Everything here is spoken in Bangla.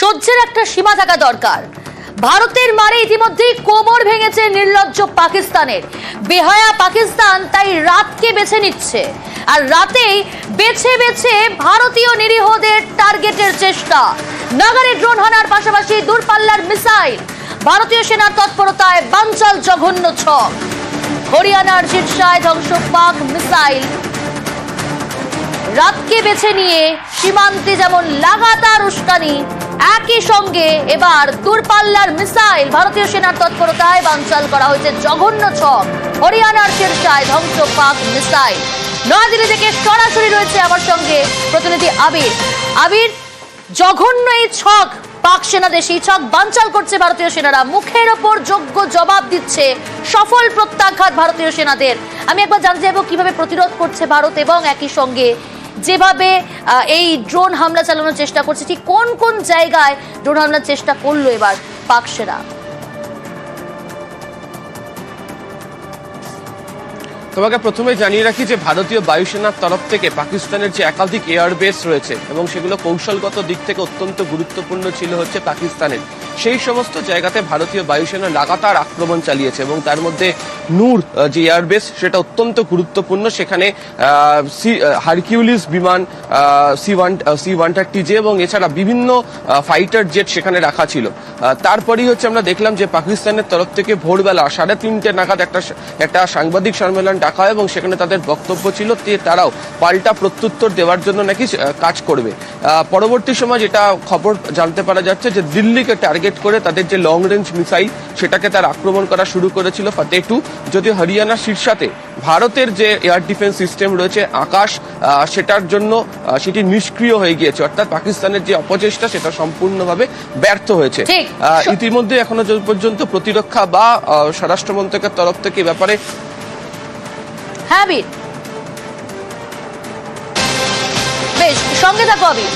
সহ্যের একটা সীমা থাকা দরকার। ভারতের মারে ইতিমধ্যেই কোমর ভেঙেছে নির্লজ্জ পাকিস্তানের। বেহায়া পাকিস্তান তাই রাতকে বেছে নিচ্ছে। আর রাতেই বেছে বেছে ভারতীয় নিরীহদের টার্গেটের চেষ্টা। নাগারে ড্রোন হানার পাশাপাশি দূরপাল্লার মিসাইল। ভারতীয় সেনার তৎপরতায় বাঞ্চাল জঘন্য ছক। হরিয়ানার শীর্ষায় ধ্বংস পাক মিসাইল। রাতকে বেছে নিয়ে সীমান্তে যেমন লাগাতার উস্কানি একই সঙ্গে এবার দূরপাল্লার মিসাইল ভারতীয় সেনার তৎপরতায় বানচাল করা হয়েছে জঘন্য ছক। হরিয়ানার শীর্ষায় ধ্বংস পাক মিসাইল। নয়াদিল্লি থেকে সরাসরি রয়েছে আমার সঙ্গে প্রতিনিধি আবির। আবির, জঘন্য এই ছক পাক সেনাদের, সেই ছক বানচাল করছে ভারতীয় সেনারা। মুখের ওপর যোগ্য জবাব দিচ্ছে সফল প্রত্যাঘাত ভারতীয় সেনাদের। আমি একবার জানতে চাইব কীভাবে প্রতিরোধ করছে ভারত এবং একই সঙ্গে যেভাবে এই ড্রোন হামলা চালানোর চেষ্টা করছে, ঠিক কোন কোন জায়গায় ড্রোন হামলার চেষ্টা করল এবার পাক সেনা? তোমাকে প্রথমে জানিয়ে রাখি যে ভারতীয় বায়ুসেনার তরফ থেকে পাকিস্তানের যে একাধিক এয়ারবেস রয়েছে এবং সেগুলো কৌশলগত দিক থেকে অত্যন্ত গুরুত্বপূর্ণ ছিল হচ্ছে পাকিস্তানের। সেই সমস্ত জায়গাতে ভারতীয় বায়ুসেনা লাগাতার আক্রমণ চালিয়েছে এবং তার মধ্যে নূর যে এয়ারবেস, সেটা অত্যন্ত গুরুত্বপূর্ণ। সেখানে হারকিউলিস বিমান C one C one thirty J এবং এছাড়া বিভিন্ন ফাইটার জেট সেখানে রাখা ছিল। তারপরেই হচ্ছে আমরা দেখলাম যে পাকিস্তানের তরফ থেকে ভোরবেলা সাড়ে তিনটে নাগাদ একটা একটা সাংবাদিক সম্মেলন ডাকা হয় এবং সেখানে তাদের বক্তব্য ছিল যে তারাও পাল্টা প্রত্যুত্তর দেওয়ার জন্য নাকি কাজ করবে। পরবর্তী সময় যেটা খবর জানতে পারা যাচ্ছে যে দিল্লিকে টার্গেট করে তাদের যে লং রেঞ্জ মিসাইল সেটাকে তার আক্রমণ করা শুরু করেছিল ফাতে টু যদি হরিয়ানার শীর্ষাতে ভারতের যে এয়ার ডিফেন্স সিস্টেম রয়েছে আকাশ সেটার জন্য সেটি নিষ্ক্রিয় হয়ে গিয়েছে। অর্থাৎ পাকিস্তানের যে অপচেষ্টা সেটা সম্পূর্ণভাবে ব্যর্থ হয়েছে। ইতিমধ্যে এখনও পর্যন্ত প্রতিরক্ষা বা স্বরাষ্ট্র মন্ত্রকের তরফ থেকে ব্যাপারে হ্যাঁ বেশ সঙ্গে থাকো আবির